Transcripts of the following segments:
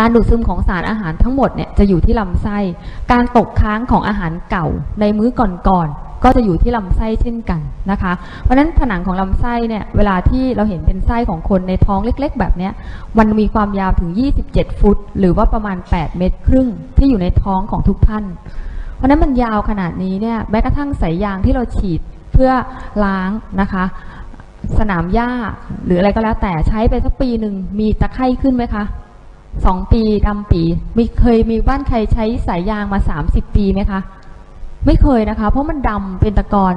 การดูดซึมของสารอาหารทั้งหมดเนี่ยจะอยู่ที่ลำไส้ การตกค้างของอาหารเก่าในมื้อก่อนๆก็จะอยู่ที่ลำไส้เช่นกันนะคะ เพราะฉะนั้นผนังของลำไส้เนี่ยเวลาที่เราเห็นเป็นไส้ของคนในท้องเล็กๆ แบบนี้มันมีความยาวถึง 27 ฟุต หรือว่าประมาณ 8 เมตรครึ่งที่อยู่ในท้องของทุกท่าน เพราะฉะนั้นมันยาวขนาดนี้เนี่ยแม้กระทั่งสายยางที่เราฉีดเพื่อล้างนะคะสนามหญ้าหรืออะไรก็แล้วแต่ใช้ไปสักปีหนึ่งมีตะไคร่ขึ้นไหมคะ สองปีดำปีมีเคยมีบ้านใครใช้สายยางมาสามสิบปีไหมคะไม่เคยนะคะ เพราะมันดำเป็นตะกอน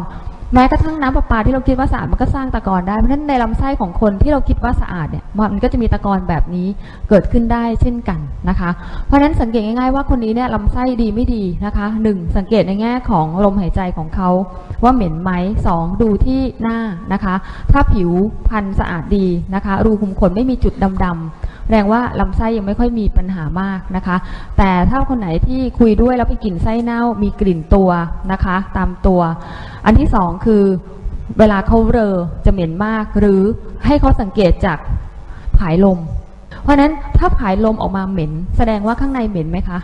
แม้กระทั่งน้ำประปาที่เราคิดว่าสะอาดมันก็สร้างตะกอนได้เพราะฉะนั้นในลำไส้ของคนที่เราคิดว่าสะอาดเนี่ยมันก็จะมีตะกอนแบบนี้เกิดขึ้นได้เช่นกันนะคะ เพราะฉะนั้นสังเกตง่ายๆว่าคนนี้เนี่ยลำไส้ดีไม่ดีนะคะหนึ่งสังเกตในแง่ของลมหายใจของเขาว่าเหม็นไหมสองดูที่หน้านะคะ ถ้าผิวพรรณสะอาดดีนะคะ รูขุมขนไม่มีจุดดำๆ แสดงว่าลำไส้ยังไม่ค่อยมีปัญหามากนะคะ แต่ถ้าคนไหนที่คุยด้วยแล้วไปกลิ่นไส้เน่ามีกลิ่นตัวนะคะ ตามตัว อันที่สองคือเวลาเขาเรอจะเหม็นมาก หรือให้เขาสังเกตจากผายลม เพราะนั้นถ้าผายลมออกมาเหม็น แสดงว่าข้างในเหม็นไหมคะ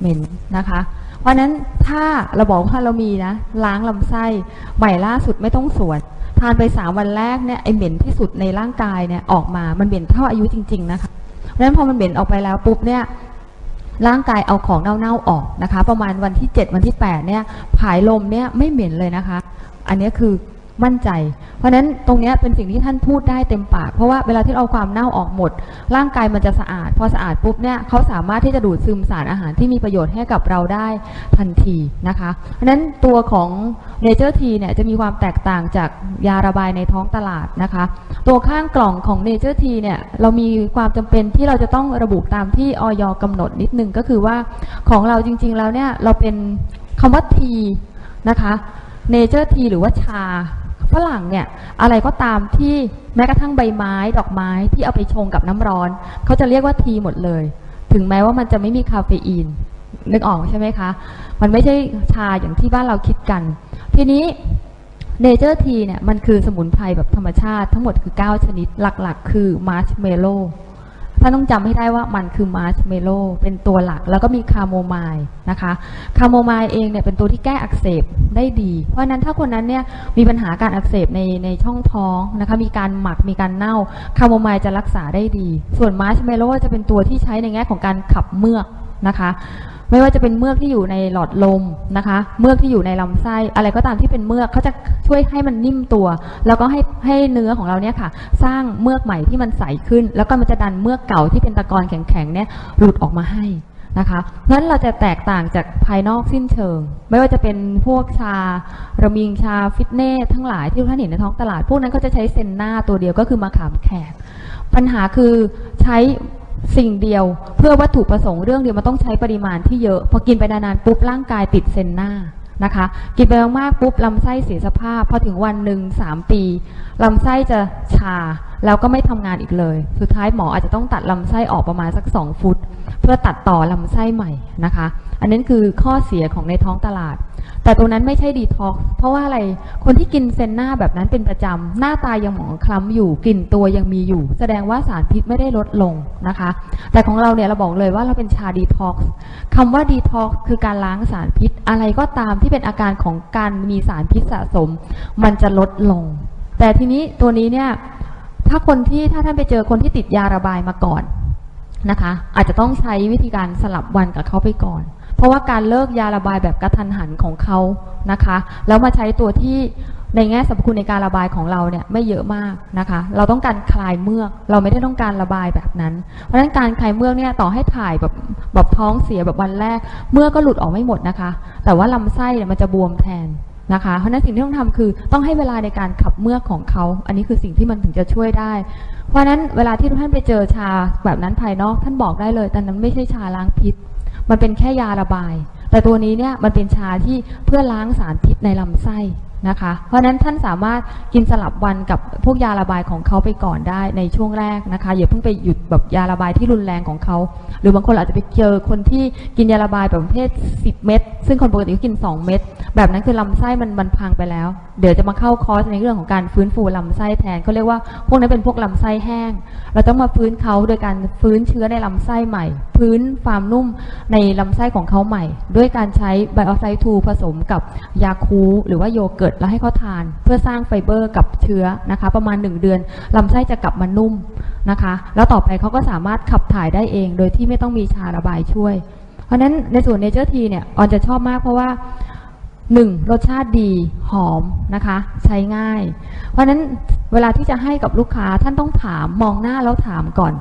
เหม็นนะคะ เพราะฉะนั้นถ้าเราบอกว่าเรามีนะ ล้างลำไส้ใหม่ล่าสุดไม่ต้องสวด ทานไปสามวันแรกเนี่ยไอเหม็นที่สุดในร่างกายเนี่ยออกมา มันเหม็นเท่าอายุจริง ๆ นะคะเพราะฉะนั้นพอมันเหม็นออกไปแล้วปุ๊บเนี่ยร่างกายเอาของเน่าๆออกนะคะ ประมาณวันที่ 7 วันที่ 8 เนี่ยผายลมเนี่ยไม่เหม็นเลยนะคะ อันนี้คือ มั่นใจ เพราะฉะนั้นตรงนี้เป็นสิ่งที่ท่านพูดได้เต็มปาก เพราะว่าเวลาที่เอาความเน่าออกหมด ร่างกายมันจะสะอาด พอสะอาดปุ๊บเนี่ยเขาสามารถที่จะดูดซึมสารอาหารที่มีประโยชน์ให้กับเราได้ทันทีนะคะ เพราะฉะนั้นตัวของเนเจอร์ทีเนี่ยจะมีความแตกต่างจากยาระบายในท้องตลาดนะคะ ตัวข้างกล่องของเนเจอร์ทีเนี่ยเรามีความจำเป็นที่เราจะต้องระบุตามที่ออยกำหนดนิดนึงก็คือว่าของเราจริง ๆ แล้วเนี่ยเราเป็นคำว่าทีนะคะเนเจอร์ทีหรือว่าชา ฝรั่งเนี่ยอะไรก็ตามที่แม้กระทั่งใบไม้ดอกไม้ที่เอาไปชงกับน้ำร้อน เขาจะเรียกว่าทีหมดเลย ถึงแม้ว่ามันจะไม่มีคาเฟอีนนึกออกใช่ไหมคะ มันไม่ใช่ชาอย่างที่บ้านเราคิดกัน ทีนี้เนเจอร์ทีเนี่ยมันคือสมุนไพรแบบธรรมชาติทั้งหมดคือ 9 ชนิดหลักๆ คือมาร์ชเมลโล่ ท่านต้องจำให้ได้ว่ามันคือมาร์ชเมโลเป็นตัวหลัก แล้วก็มีคาโมไมล์นะคะคาโมไมล์เองเนี่ยเป็นตัวที่แก้อักเสบได้ดี เพราะฉะนั้นถ้าคนนั้นเนี่ยมีปัญหาการอักเสบในในช่องท้องนะคะมีการหมักมีการเน่าคาโมไมล์จะรักษาได้ดี ส่วนมาร์ชเมโลจะเป็นตัวที่ใช้ในแง่ของการขับเมือกนะคะ ไม่ว่าจะเป็นเมือกที่อยู่ในหลอดลมนะคะ เมือกที่อยู่ในลำไส้อะไรก็ตามที่เป็นเมือกเขาจะช่วยให้มันนิ่มตัว แล้วก็ให้ให้เนื้อของเราเนี่ยค่ะ สร้างเมือกใหม่ที่มันใสขึ้น แล้วก็มันจะดันเมือกเก่าที่เป็นตะกอนแข็งๆเนี่ยหลุดออกมาให้นะคะนั้นเราจะแตกต่างจากภายนอกสิ้นเชิง ไม่ว่าจะเป็นพวกชาระมิงชาฟิตเนสทั้งหลายที่ท่านเห็นในท้องตลาด พวกนั้นก็จะใช้เซนหน้าตัวเดียวก็คือมะขามแขก ปัญหาคือใช้ สิ่งเดียวเพื่อวัตถุประสงค์เรื่องเดียวมันต้องใช้ปริมาณที่เยอะ พอกินไปนานๆปุ๊บร่างกายติดเซนหน้านะคะ กินไปมากๆปุ๊บลำไส้เสียสภาพ พอถึงวันหนึ่งสามปีลำไส้จะชาแล้วก็ไม่ทำงานอีกเลย สุดท้ายหมออาจจะต้องตัดลำไส้ออกประมาณสักสองฟุต พื่อตัดต่อลำไส้ใหม่นะคะ อันนั้นคือข้อเสียของในท้องตลาด แต่ตรงนั้นไม่ใช่ดีท็อกซ์เพราะว่าอะไรคนที่กินเซนหน้าแบบนั้นเป็นประจำหน้าตายังหมองคล้ำอยู่กลิ่นตัวยังมีอยู่ แสดงว่าสารพิษไม่ได้ลดลงนะคะ แต่ของเราเนี่ยเราบอกเลยว่าเราเป็นชาดีท็อกซ์คำว่าดีท็อกซ์คือการล้างสารพิษอะไรก็ตามที่เป็นอาการของการมีสารพิษสะสม มันจะลดลง แต่ทีนี้ตัวนี้เนี่ยถ้าคนที่ถ้าท่านไปเจอคนที่ติดยาระบายมาก่อน นะคะ อาจจะต้องใช้วิธีการสลับวันกับเขาไปก่อน เพราะว่าการเลิกยาระบายแบบกระทันหันของเขานะคะ แล้วมาใช้ตัวที่ในแง่สรรพคุณในการระบายของเราเนี่ยไม่เยอะมากนะคะ เราต้องการคลายเมือก เราไม่ได้ต้องการระบายแบบนั้น เพราะฉะนั้นการคลายเมือกเนี่ยต่อให้ถ่ายแบบแบบท้องเสียแบบวันแรก เมือกก็หลุดออกไม่หมดนะคะ แต่ว่าลำไส้เนี่ยมันจะบวมแทน นะคะ เพราะนั้นสิ่งที่ต้องทำคือต้องให้เวลาในการขับเมือกของเขา อันนี้คือสิ่งที่มันถึงจะช่วยได้ เพราะฉะนั้นเวลาที่ทุกท่านไปเจอชาแบบนั้นภายนอกท่านบอกได้เลยแต่นั้นไม่ใช่ชาล้างพิษ มันเป็นแค่ยาระบาย แต่ตัวนี้เนี่ยมันเป็นชาที่เพื่อล้างสารพิษในลำไส้ นะคะ เพราะฉะนั้นท่านสามารถกินสลับวันกับพวกยาระบายของเขาไปก่อนได้ในช่วงแรกนะคะอย่าเพิ่งไปหยุดแบบยาระบายที่รุนแรงของเขา หรือบางคนอาจจะไปเจอคนที่กินยาระบายแบบประเภท 10 เม็ดซึ่งคนปกติก็กิน 2 เม็ดแบบนั้นคือลำไส้มันมันพังไปแล้ว เดี๋ยวจะมาเข้าคอร์สในเรื่องของการฟื้นฟูลำไส้แทนเขาเรียกว่าพวกนั้นเป็นพวกลำไส้แห้ง เราต้องมาฟื้นเขาโดยการฟื้นเชื้อในลำไส้ใหม่ พื้นความนุ่มในลำไส้ของเขาใหม่ ด้วยการใช้ไบโอไซทูผสมกับยาคูหรือว่าโยเกิร์ตแล้วให้เขาทาน เพื่อสร้างไฟเบอร์กับเชื้อนะคะ ประมาณ 1 เดือนลำไส้จะกลับมานุ่มนะคะ แล้วต่อไปเขาก็สามารถขับถ่ายได้เอง โดยที่ไม่ต้องมีชาระบายช่วย เพราะนั้นในส่วนเนเจอร์ทีเนี่ยออนจะชอบมากเพราะว่าหนึ่งรสชาติดีหอมนะคะ ใช้ง่าย เพราะนั้นเวลาที่จะให้กับลูกค้าท่านต้องถามมองหน้าแล้วถามก่อน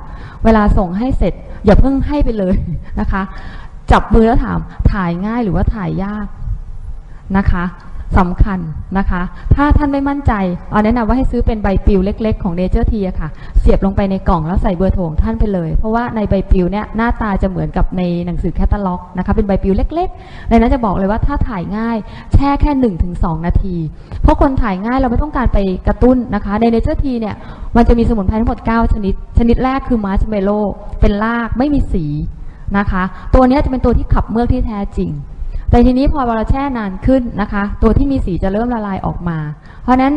เวลาส่งให้เสร็จ อย่าเพิ่งให้ไปเลยนะคะ จับมือแล้วถามถ่ายง่ายหรือว่าถ่ายยากนะคะ สำคัญนะคะ ถ้าท่านไม่มั่นใจเอาแนะนำว่าให้ซื้อเป็นใบปลิวเล็ก ๆ ของ Nature Tea อะค่ะ เสียบลงไปในกล่องแล้วใส่เบอร์โทรของท่านไปเลย เพราะว่าในใบปลิวเนี่ยหน้าตาจะเหมือนกับในหนังสือแคตตาล็อกนะคะ เป็นใบปลิวเล็กๆ ในนั้นจะบอกเลยว่าถ้าถ่ายง่ายแช่แค่ 1-2 นาที เพราะคนถ่ายง่ายเราไม่ต้องการไปกระตุ้นนะคะ ใน Nature T เนี่ยมันจะมีสมุนไพรทั้งหมด 9 ชนิด ชนิดแรกคือมาร์ชเมโลเป็นรากไม่มีสีนะคะ ตัวนี้จะเป็นตัวที่ขับเมือกที่แท้จริง แต่ทีนี้พอเวลาแช่นานขึ้นนะคะ ตัวที่มีสีจะเริ่มละลายออกมา เพราะฉะนั้น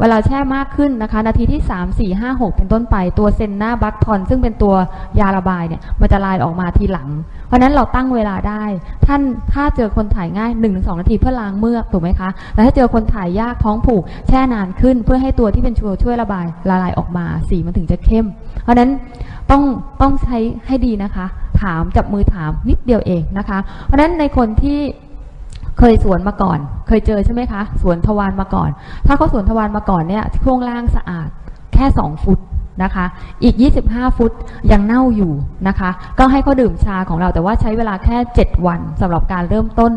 เวลาแช่มากขึ้นนะคะ นาทีที่ 3 4 5 6 เป็นต้นไปตัวเซนนาบัคทอนซึ่งเป็นตัวยาระบายเนี่ยมันจะลายออกมาทีหลัง เพราะฉะนั้นเราตั้งเวลาได้ ท่านถ้าเจอคนถ่ายง่าย 1-2 นาทีเพื่อล้างเมือกถูกไหมคะแต่ถ้าเจอคนถ่ายยากท้องผูกแช่นานขึ้น เพื่อให้ตัวที่เป็นชัวช่วยระบายละลายออกมา สีมันถึงจะเข้ม เพราะฉะนั้นต้องต้องใช้ให้ดีนะคะ ถามจับมือถามนิดเดียวเองนะคะ เพราะฉะนั้นในคนที่เคยสวนมาก่อน เคยเจอใช่ไหมคะสวนทวารมาก่อน ถ้าเขาสวนทวารมาก่อนเนี่ยช่วงล่างสะอาดแค่ 2 ฟุตนะคะ อีก 25 ฟุตยังเน่าอยู่นะคะ ก็ให้เขาดื่มชาของเราแต่ว่าใช้เวลาแค่ 7 วันสำหรับการเริ่มต้น